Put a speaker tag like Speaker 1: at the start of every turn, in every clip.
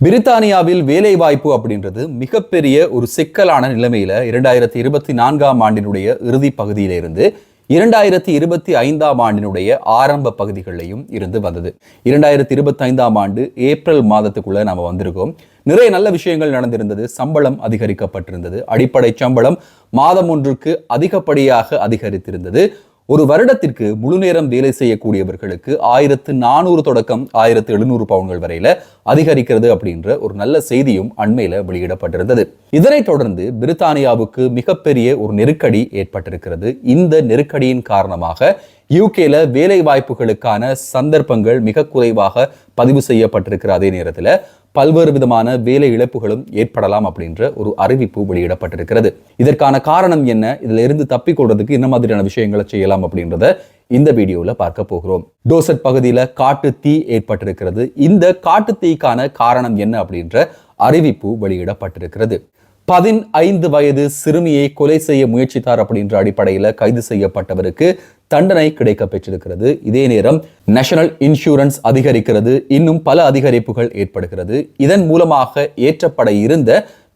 Speaker 1: பிரித்தானியாவில் வேலைவாய்ப்பு அப்படின்றது மிகப்பெரிய ஒரு சிக்கலான நிலைமையில இரண்டாயிரத்தி இருபத்தி நான்காம் ஆண்டினுடைய இறுதி பகுதியிலிருந்து இரண்டாயிரத்தி இருபத்தி ஐந்தாம் ஆண்டினுடைய ஆரம்ப பகுதிகளிலையும் இருந்து வந்தது. இரண்டாயிரத்தி இருபத்தி ஐந்தாம் ஆண்டு ஏப்ரல் மாதத்துக்குள்ள நாம வந்திருக்கோம். நிறைய நல்ல விஷயங்கள் நடந்திருந்தது. சம்பளம் அதிகரிக்கப்பட்டிருந்தது. அடிப்படை சம்பளம் மாதம் ஒன்றுக்கு அதிகப்படியாக அதிகரித்திருந்தது. ஒரு வருடத்திற்கு முழு நேரம் வேலை செய்யக்கூடியவர்களுக்கு ஆயிரத்து நானூறு தொடக்கம் ஆயிரத்து எழுநூறு பவுன்கள் வரையில அதிகரிக்கிறது அப்படின்ற ஒரு நல்ல செய்தியும் அண்மையில வெளியிடப்பட்டிருந்தது. இதனைத் தொடர்ந்து பிரித்தானியாவுக்கு மிகப்பெரிய ஒரு நெருக்கடி ஏற்பட்டிருக்கிறது. இந்த நெருக்கடியின் காரணமாக யூகேல வேலை வாய்ப்புகளுக்கான சந்தர்ப்பங்கள் மிக குறைவாக பதிவு செய்யப்பட்டிருக்கிற அதே நேரத்தில் பல்வேறு விதமான வேலை இழப்புகளும் ஏற்படலாம் அப்படின்ற ஒரு அறிவிப்பு வெளியிடப்பட்டிருக்கிறது. இதற்கான காரணம் என்ன? இதுல இருந்து தப்பிக்கொள்றதுக்கு என்ன மாதிரியான விஷயங்களை செய்யலாம் அப்படின்றத இந்த வீடியோவில் பார்க்க போகிறோம். டோசட் பகுதியில் காட்டு தீ ஏற்பட்டிருக்கிறது. இந்த காட்டு தீக்கான காரணம் என்ன அப்படின்ற அறிவிப்பு வெளியிடப்பட்டிருக்கிறது. பதினைந்து வயது சிறுமியை கொலை செய்ய முயற்சித்தார் அப்படின்ற அடிப்படையில் கைது செய்யப்பட்டவருக்கு தண்டனை கிடைக்க பெற்றிருக்கிறது. இதே நேரம் நேஷனல் இன்சூரன்ஸ் அதிகரிக்கிறது. இன்னும் பல அதிகரிப்புகள் ஏற்படுகிறது. இதன் மூலமாக ஏற்றப்பட இருந்த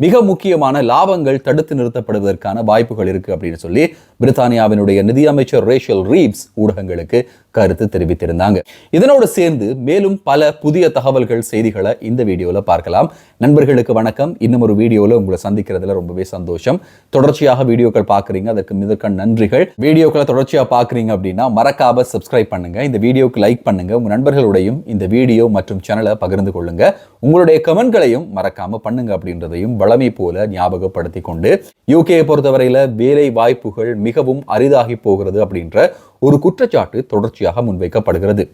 Speaker 1: மிக முக்கியமான லாபங்கள் தடுத்து நிறுத்தப்படுவதற்கான வாய்ப்புகள் இருக்கு அப்படின்னு சொல்லி பிரித்தானியாவினுடைய நிதியமைச்சர் ரேஷல் ரீவ்ஸ் ஊடகங்களுக்கு கருத்து தெரிவித்திருந்தாங்க. இதனோடு சேர்ந்து மேலும் பல புதிய தகவல்கள் செய்திகளை இந்த வீடியோவில் பார்க்கலாம். நண்பர்களுக்கு வணக்கம். இன்னும் ஒரு வீடியோவில் உங்களை சந்திக்கிறதுல ரொம்பவே சந்தோஷம். தொடர்ச்சியாக வீடியோக்கள் பார்க்குறீங்க அதற்கு மிதக்க நன்றிகள். வீடியோக்களை தொடர்ச்சியாக பார்க்குறீங்க அப்படின்னா மறக்காம சப்ஸ்கிரைப் பண்ணுங்க. இந்த வீடியோக்கு லைக் பண்ணுங்க. உங்கள் நண்பர்களுடையும் இந்த வீடியோ மற்றும் சேனலை பகிர்ந்து கொள்ளுங்க. உங்களுடைய கமெண்ட்களையும் மறக்காம பண்ணுங்க அப்படின்றதையும் வளமை போல ஞாபகப்படுத்தி கொண்டு யூகேயை பொறுத்தவரையில் வேலை வாய்ப்புகள் மிகவும் அரிதாகி போகிறது அப்படின்ற ஒரு குற்றச்சாட்டு தொடர்ச்சியாக முன்வைக்கப்படுகிறது.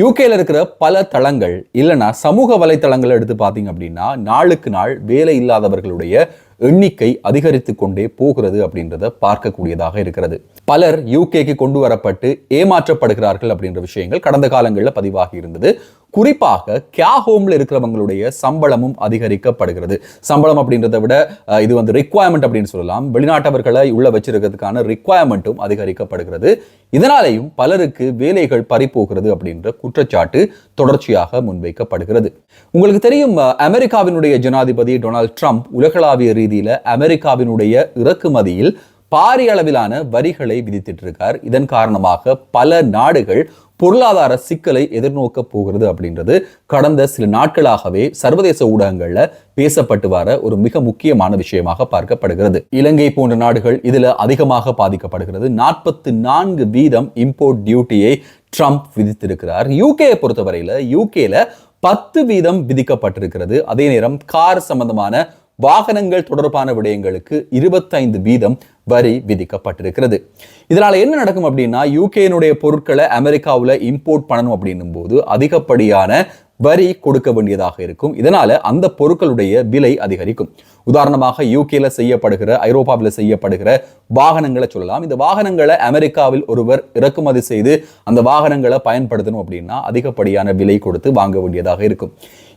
Speaker 1: யூகேல இருக்கிற பல தளங்கள் இல்லைன்னா சமூக வலைத்தளங்கள் எடுத்து பார்த்தீங்க அப்படின்னா நாளுக்கு நாள் வேலை இல்லாதவர்களுடைய எண்ணிக்கை அதிகரித்து கொண்டே போகிறது அப்படின்றத பார்க்கக்கூடியதாக இருக்கிறது. பலர் யூகேக்கு கொண்டு வரப்பட்டு ஏமாற்றப்படுகிறார்கள் அப்படின்ற விஷயங்கள் கடந்த காலங்களில் பதிவாகி இருந்தது. குறிப்பாக கே ஹோம்ல இருக்கிறவங்களுடைய சம்பளமும் அதிகரிக்கப்படுகிறது. சம்பளம் அப்படின்றத விட இது வந்து ரிக்வயர்மெண்ட் அப்படின்னு சொல்லலாம். வெளிநாட்டவர்களை உள்ள வச்சிருக்கிறதுக்கான ரிக்வயர்மெண்ட்டும் அதிகரிக்கப்படுகிறது. இதனாலேயும் பலருக்கு வேலைகள் பறிப்போகிறது அப்படின்ற குற்றச்சாட்டு தொடர்ச்சியாக முன்வைக்கப்படுகிறது. உங்களுக்கு தெரியும் அமெரிக்காவினுடைய ஜனாதிபதி டொனால்ட் ட்ரம்ப் உலகளாவிய ரீதியில அமெரிக்காவினுடைய இறக்குமதியில் பாரிய அளவிலான வரிகளை விதித்திட்டிருக்கார். இதன் காரணமாக பல நாடுகள் பொருளாதார சிக்கலை எதிர்நோக்க போகிறது அப்படின்றது கடந்த சில நாட்களாகவே சர்வதேச ஊடகங்கள்ல பேசப்பட்டு வர ஒரு மிக முக்கியமான விஷயமாக பார்க்கப்படுகிறது. இலங்கை போன்ற நாடுகள் இதுல அதிகமாக பாதிக்கப்படுகிறது. நாற்பத்தி நான்கு வீதம் இம்போர்ட் டியூட்டியை ட்ரம்ப் விதித்திருக்கிறார். யூகேயை பொறுத்தவரையில யூகேல பத்து வீதம் விதிக்கப்பட்டிருக்கிறது. அதே நேரம் கார் சம்பந்தமான வாகனங்கள் தொடர்பான விடயங்களுக்கு இருபத்தைந்து வீதம் வரி விதிக்கப்பட்டிருக்கிறது. இதனால என்ன நடக்கும் அப்படின்னா யூகேனுடைய பொருட்களை அமெரிக்காவில் இம்போர்ட் பண்ணணும் அப்படின்னும் போது அதிகப்படியான வரி கொடுக்க வேண்டியதாக இருக்கும். இதனால அந்த பொருட்களுடைய விலை அதிகரிக்கும். உதாரணமாக யூகேல செய்யப்படுகிற ஐரோப்பாவில் செய்யப்படுகிற வாகனங்களை சொல்லலாம். இந்த வாகனங்களை அமெரிக்காவில் ஒருவர் இறக்குமதி செய்து அந்த வாகனங்களை பயன்படுத்தணும் அப்படின்னா அதிகப்படியான விலை கொடுத்து வாங்க வேண்டியதாக இருக்கும்.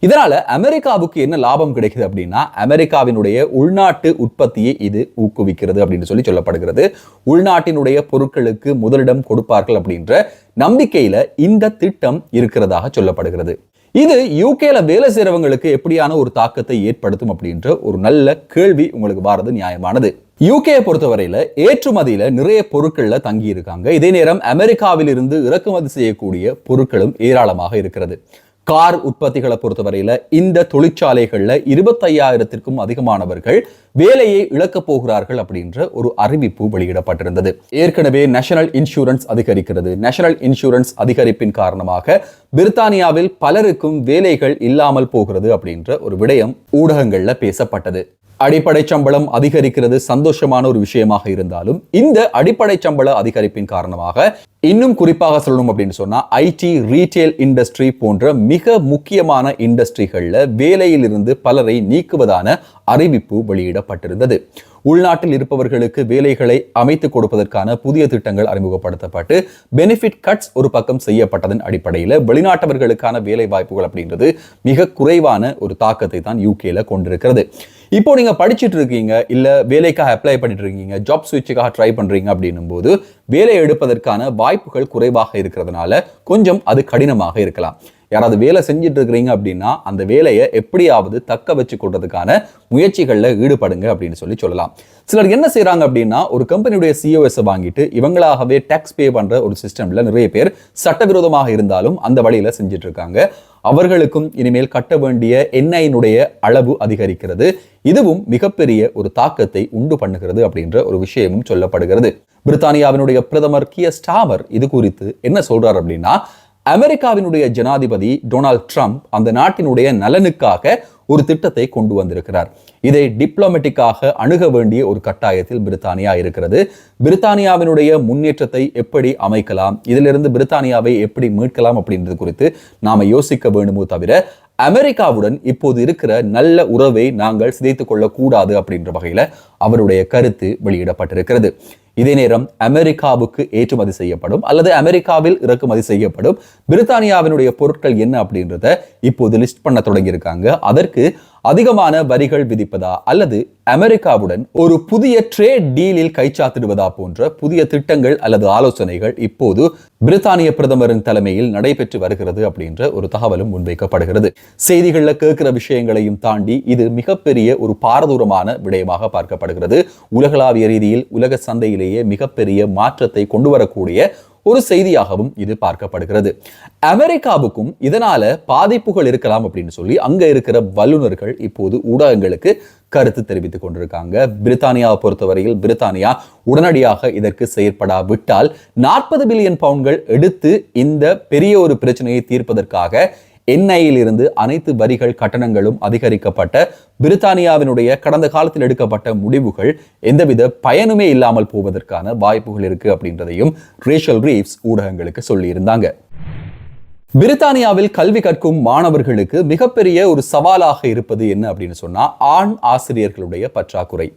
Speaker 1: இதனால அமெரிக்காவுக்கு என்ன லாபம் கிடைக்குது அப்படின்னா அமெரிக்காவினுடைய உள்நாட்டு உற்பத்தியை இது ஊக்குவிக்கிறது அப்படின்னு சொல்லி சொல்லப்படுகிறது. உள்நாட்டினுடைய பொருட்களுக்கு முதலிடம் கொடுப்பார்கள் அப்படின்ற நம்பிக்கையில இந்த திட்டம் இருக்கிறதாக சொல்லப்படுகிறது. இது யூகேல வேலை செய்றவங்களுக்கு எப்படியான ஒரு தாக்கத்தை ஏற்படுத்தும் அப்படின்ற ஒரு நல்ல கேள்வி உங்களுக்கு வாரது நியாயமானது. யூகேயை பொறுத்தவரையில ஏற்றுமதியில நிறைய பொருட்கள்ல தங்கி இருக்காங்க இதே நேரம் அமெரிக்காவில் இருந்து இறக்குமதி செய்யக்கூடிய பொருட்களும் ஏராளமாக இருக்கிறது. கார் உற்பத்திகளை பொறுத்தவரையில இந்த தொழிற்சாலைகள்ல இருபத்தையாயிரத்திற்கும் அதிகமானவர்கள் வேலையை இழக்கப் போகிறார்கள் அப்படின்ற ஒரு அறிவிப்பு வெளியிடப்பட்டிருந்தது. ஏற்கனவே நேஷனல் இன்சூரன்ஸ் அதிகரிக்கிறது. நேஷனல் இன்சூரன்ஸ் அதிகரிப்பின் காரணமாக பிரித்தானியாவில் பலருக்கும் வேலைகள் இல்லாமல் போகிறது அப்படின்ற ஒரு விடயம் ஊடகங்கள்ல பேசப்பட்டது. அடிப்படை சம்பளம் அதிகரிக்கிறது சந்தோஷமான ஒரு விஷயமாக இருந்தாலும் இந்த அடிப்படை சம்பள அதிகரிப்பின் காரணமாக இன்னும் குறிப்பாக சொல்லணும் அப்படின்னு சொன்னா ஐடி ரீட்டைல் இண்டஸ்ட்ரி போன்ற மிக முக்கியமான இண்டஸ்ட்ரிகள்ல வேலையிலிருந்து பலரை நீக்குவதான அறிவிப்பு வெளியிடப்பட்டிருந்தது. உள்நாட்டில் இருப்பவர்களுக்கு வேலைகளை அமைத்துக் கொடுப்பதற்கான புதிய திட்டங்கள் அறிமுகப்படுத்தப்பட்டு பெனிஃபிட் கட்ஸ் ஒரு பக்கம் செய்யப்பட்டதன் அடிப்படையில் வெளிநாட்டவர்களுக்கான வேலை வாய்ப்புகள் அப்படின்றது மிக குறைவான ஒரு தாக்கத்தை தான் யூகேல கொண்டிருக்கிறது. இப்போ நீங்க படிச்சிட்டு இருக்கீங்க இல்ல வேலைக்காக அப்ளை பண்ணிட்டு இருக்கீங்க ஜாப் சுவிட்சுக்காக ட்ரை பண்றீங்க அப்படின்னும் போது வேலை எடுப்பதற்கான வாய்ப்புகள் குறைவாக இருக்கிறதுனால கொஞ்சம் அது கடினமாக இருக்கலாம். யாராவது வேலை செஞ்சுட்டு இருக்கிறீங்க அப்படின்னா அந்த வேலையை எப்படியாவது தக்க வச்சு கொள்றதுக்கான முயற்சிகளில் ஈடுபடுங்க அப்படின்னு சொல்லி சொல்லலாம். சிலர் என்ன செய்கிறாங்க அப்படின்னா ஒரு கம்பெனியுடைய சிஓஎஸ்ஸை வாங்கிட்டு இவங்களாகவே டேக்ஸ் பே பண்ணுற ஒரு சிஸ்டம்ல நிறைய பேர் சட்டவிரோதமாக இருந்தாலும் அந்த வழியில செஞ்சுட்டு இருக்காங்க அவர்களுக்கும் இனிமேல் கட்ட வேண்டிய எண்ணெயினுடைய அளவு அதிகரிக்கிறது. இதுவும் மிகப்பெரிய ஒரு தாக்கத்தை உண்டு பண்ணுகிறது அப்படின்ற ஒரு விஷயமும் சொல்லப்படுகிறது. பிரித்தானியாவினுடைய பிரதமர் கிய ஸ்டாமர் இது குறித்து என்ன சொல்றார் அப்படின்னா அமெரிக்காவினுடைய ஜனாதிபதி டொனால்ட் ட்ரம்ப் அந்த நாட்டினுடைய நலனுக்காக ஒரு திட்டத்தை கொண்டு வந்திருக்கிறார். இதை டிப்ளமேட்டிக்காக அணுக வேண்டிய ஒரு கட்டாயத்தில் பிரித்தானியா இருக்கிறது. பிரித்தானியாவினுடைய முன்னேற்றத்தை எப்படி அமைக்கலாம் இதிலிருந்து பிரித்தானியாவை எப்படி மீட்கலாம் அப்படின்றது குறித்து நாம யோசிக்க வேண்டுமோ தவிர அமெரிக்காவுடன் இப்போது இருக்கிற நல்ல உறவை நாங்கள் சிதைத்துக் கொள்ளக்கூடாது அப்படின்ற வகையில அவருடைய கருத்து வெளியிடப்பட்டிருக்கிறது. இதே நேரம் அமெரிக்காவுக்கு ஏற்றுமதி செய்யப்படும் அல்லது அமெரிக்காவில் இறக்குமதி செய்யப்படும். பிரித்தானியாவினுடைய பொருட்கள் என்ன அப்படின்றத இப்போது லிஸ்ட் பண்ண தொடங்கியிருக்காங்க. அதற்கு அதிகமான வரிகள் விதிப்பதா அல்லது அமெரிக்காவுடன் ஒரு புதிய ட்ரேட் டீலில் கைச்சாத்திடுவதா போன்ற புதிய திட்டங்கள் அல்லது ஆலோசனைகள் இப்போது பிரித்தானிய பிரதமரின் தலைமையில் நடைபெற்று வருகிறது அப்படின்ற ஒரு தகவலும் முன்வைக்கப்படுகிறது. செய்திகளில் கேட்கிற விஷயங்களையும் தாண்டி இது மிகப்பெரிய ஒரு பாரதூரமான விடயமாக பார்க்கப்படுகிறது. உலகளாவிய ரீதியில் உலக சந்தையிலேயே மிகப்பெரிய மாற்றத்தை கொண்டு வரக்கூடிய ஒரு செய்தியாகவும் இது பார்க்கப்படுகிறது. அமெரிக்காவுக்கும் இதனால பாதிப்புகள் இருக்கலாம் அப்படின்னு சொல்லி அங்க இருக்கிற வல்லுநர்கள் இப்போது ஊடகங்களுக்கு கருத்து தெரிவித்துக் கொண்டிருக்காங்க. பிரித்தானியாவை பொறுத்தவரையில் பிரித்தானியா உடனடியாக இதற்கு செயற்படாவிட்டால் நாற்பது பில்லியன் பவுண்ட்கள் எடுத்து இந்த பெரிய ஒரு பிரச்சனையை தீர்ப்பதற்காக எண்ணெயில் இருந்து அனைத்து வரிகள் கட்டணங்களும் அதிகரிக்கப்பட்ட பிரித்தானியாவினுடைய கடந்த காலத்தில் எடுக்கப்பட்ட முடிவுகள் எந்தவித பயனுமே இல்லாமல் போவதற்கான வாய்ப்புகள் இருக்கு அப்படின்றதையும் ரேஷல் ரீவ்ஸ் ஊடகங்களுக்கு சொல்லியிருந்தாங்க. பிரித்தானியாவில் கல்வி கற்கும் மாணவர்களுக்கு மிகப்பெரிய ஒரு சவாலாக இருப்பது என்ன அப்படின்னு சொன்னா ஆண் ஆசிரியர்களுடைய பற்றாக்குறை.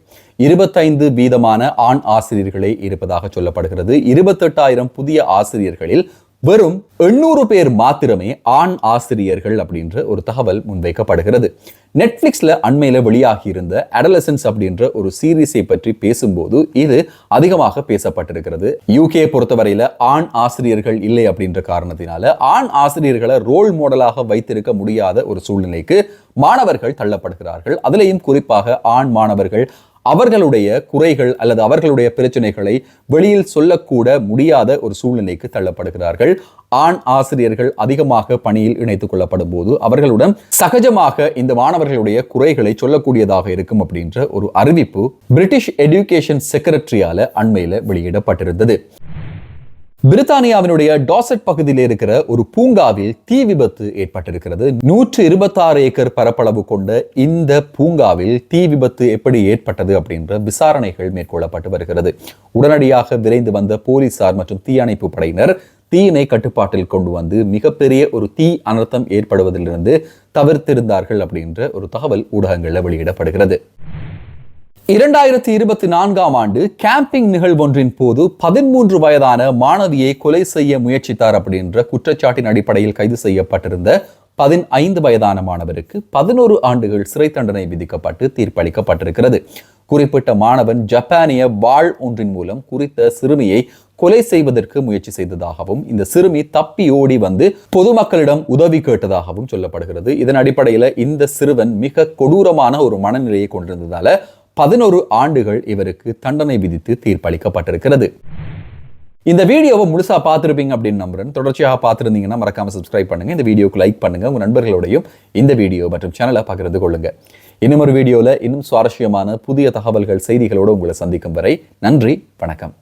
Speaker 1: இருபத்தைந்து வீதமான ஆண் ஆசிரியர்களே இருப்பதாக சொல்லப்படுகிறது. இருபத்தெட்டாயிரம் புதிய ஆசிரியர்களில் வெறும் எண்ணூறு பேர் மாத்திரமே ஆண் ஆசிரியர்கள் அப்படின்ற ஒரு தகவல் முன்வைக்கப்படுகிறது. நெட்ஃப்ளிக்ஸில் அண்மையில் வெளியாகி இருந்த அடலசன்ஸ் அப்படின்ற ஒரு சீரீஸை பற்றி பேசும்போது இது அதிகமாக பேசப்பட்டிருக்கிறது. யூகே பொறுத்தவரையில் ஆண் ஆசிரியர்கள் இல்லை அப்படின்ற காரணத்தினால ஆண் ஆசிரியர்களை ரோல் மாடலாக வைத்திருக்க முடியாத ஒரு சூழ்நிலைக்கு மாணவர்கள் தள்ளப்படுகிறார்கள். அதிலேயும் குறிப்பாக ஆண் மாணவர்கள் அவர்களுடைய குறைகள் அல்லது அவர்களுடைய பிரச்சனைகளை வெளியில் சொல்லக்கூட முடியாத ஒரு சூழ்நிலைக்கு தள்ளப்படுகிறார்கள். ஆண் ஆசிரியர்கள் அதிகமாக பணியில் இணைத்துக் கொள்ளப்படும் போது அவர்களுடன் சகஜமாக இந்த மாணவர்களுடைய குறைகளை சொல்லக்கூடியதாக இருக்கும் அப்படின்ற ஒரு அறிவிப்பு பிரிட்டிஷ் எஜுகேஷன் செக்ரட்டரியால அண்மையில வெளியிடப்பட்டிருந்தது. பிரித்தானியாவினுடைய டாசட் பகுதியில் இருக்கிற ஒரு பூங்காவில் தீ விபத்து ஏற்பட்டிருக்கிறது. நூற்று இருபத்தாறு ஏக்கர் பரப்பளவு கொண்ட இந்த பூங்காவில் தீ விபத்து எப்படி ஏற்பட்டது அப்படின்ற விசாரணைகள் மேற்கொள்ளப்பட்டு வருகிறது. உடனடியாக விரைந்து வந்த போலீசார் மற்றும் தீயணைப்பு படையினர் தீயினை கட்டுப்பாட்டில் கொண்டு வந்து மிகப்பெரிய ஒரு தீ அனர்த்தம் ஏற்படுவதிலிருந்து தவிர்த்திருந்தார்கள் அப்படின்ற ஒரு தகவல் ஊடகங்களில் வெளியிடப்படுகிறது. இரண்டாயிரத்தி இருபத்தி நான்காம் ஆண்டு கேம்பிங் நிகழ்வொன்றின் போது பதிமூன்று வயதான மாணவியை கொலை செய்ய முயற்சித்தார் அப்படின்ற குற்றச்சாட்டின் அடிப்படையில் கைது செய்யப்பட்டிருந்த பதினைந்து வயதான மாணவருக்கு பதினோரு ஆண்டுகள் சிறை தண்டனை விதிக்கப்பட்டு தீர்ப்பளிக்கப்பட்டிருக்கிறது. குறிப்பிட்ட மாணவன் ஜப்பானிய வாழ் ஒன்றின் மூலம் குறித்த சிறுமியை கொலை செய்வதற்கு முயற்சி செய்ததாகவும் இந்த சிறுமி தப்பி ஓடி வந்து பொதுமக்களிடம் உதவி கேட்டதாகவும் சொல்லப்படுகிறது. இதன் அடிப்படையில் இந்த சிறுவன் மிக கொடூரமான ஒரு மனநிலையை கொண்டிருந்ததால பதினோரு ஆண்டுகள் இவருக்கு தண்டனை விதித்து தீர்ப்பளிக்கப்பட்டிருக்கிறது. இந்த வீடியோவை முழுசா பார்த்துருப்பீங்க அப்படின்னு நம்புறேன். தொடர்ச்சியாக பார்த்துருந்தீங்கன்னா மறக்காமல் சப்ஸ்கிரைப் பண்ணுங்க. இந்த வீடியோக்கு லைக் பண்ணுங்க. உங்கள் நண்பர்களோடையும் இந்த வீடியோ மற்றும் சேனலை பகிர்ந்து கொள்ளுங்க. இன்னும் ஒரு வீடியோவில் இன்னும் சுவாரஸ்யமான புதிய தகவல்கள் செய்திகளோடு உங்களை சந்திக்கும் வரை நன்றி வணக்கம்.